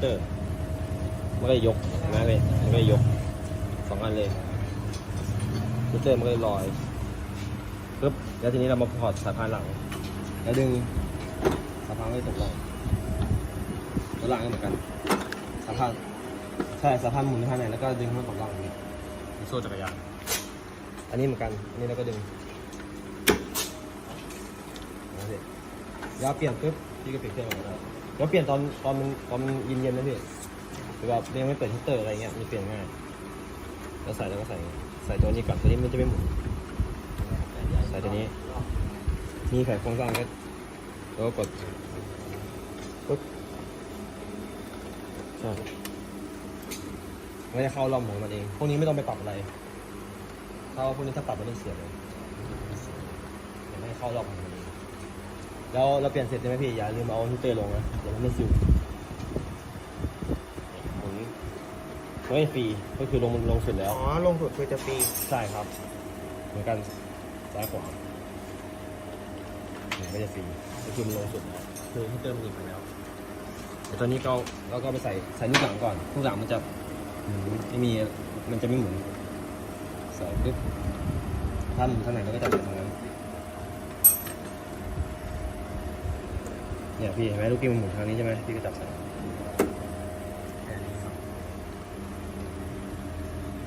เตอร์มันก็ยกนไหมเลยมันก็ยกสองอันเลยฮีเตอร์มันก็ลอยปึ๊บแล้วทีนี้เรามาพอดสายพานหลัง แล้วดึงสายพานไม่ตกลงแล้วหลังก็เหมือนกันสายพานใช่สายพานหมุนไปทางไหนแล้วก็ดึงให้มันตกล่างอย่างนี้เป็นโซ่จักรยานอันนี้เหมือนกันอันนี้เราก็ดึงนะพี่แล้วเปลี่ยนปุ๊บพี่ก็เปลี่ยนเครื่องมาได้ แล้วเปลี่ยนตอนตอนมันตอนมันเย็นๆนะพี่หรือว่ายังไม่เปิดฮีตเตอร์อะไรเงี้ยมันเปลี่ยนง่ายแล้วใส่แล้วก็ใส่ใส่ตัวนี้ก่อนตัวนี้มันจะไม่หมุนใส่ตัวนี้มีไขโครงสร้างก็แล้วก็กดปุ๊บใช่มันจะเข้าร่องของมันเอง พวกนี้ไม่ต้องไปปรับอะไรถ้าพวกนี้ถ้าปรับมันต้องเสียเลยไม่เข้าร่องของมันเอง แล้วเราเปลี่ยนเสร็จใช่ไหมพี่อย่าลืมเอาฮีตเตอร์ลงนะเดี๋ยวมันไม่ซิวหมุนไม่ฟรีก็คือลงลงสุดแล้ว อ๋อ ลงสุดคือจะฟรีใช่ครับ เหมือนกันซ้ายขวาไม่จะฟรีก็คือมันลงสุดแล้วคือที่เติมมันยิงไปแล้วแต่ตอนนี้ก็เราก็ไปใส่ใส่ลูกหลังก่อนลูกหลังมันจะหมุนไม่มีมันจะไม่หมุนใส่ปุ๊บถ้าหมุนทางไหนเราก็จะไปทางนั้น เนี่ยพี่เห็นไหมลูกกิ้งมันหมุนทางนี้ใช่ไหมพี่ก็จับใส่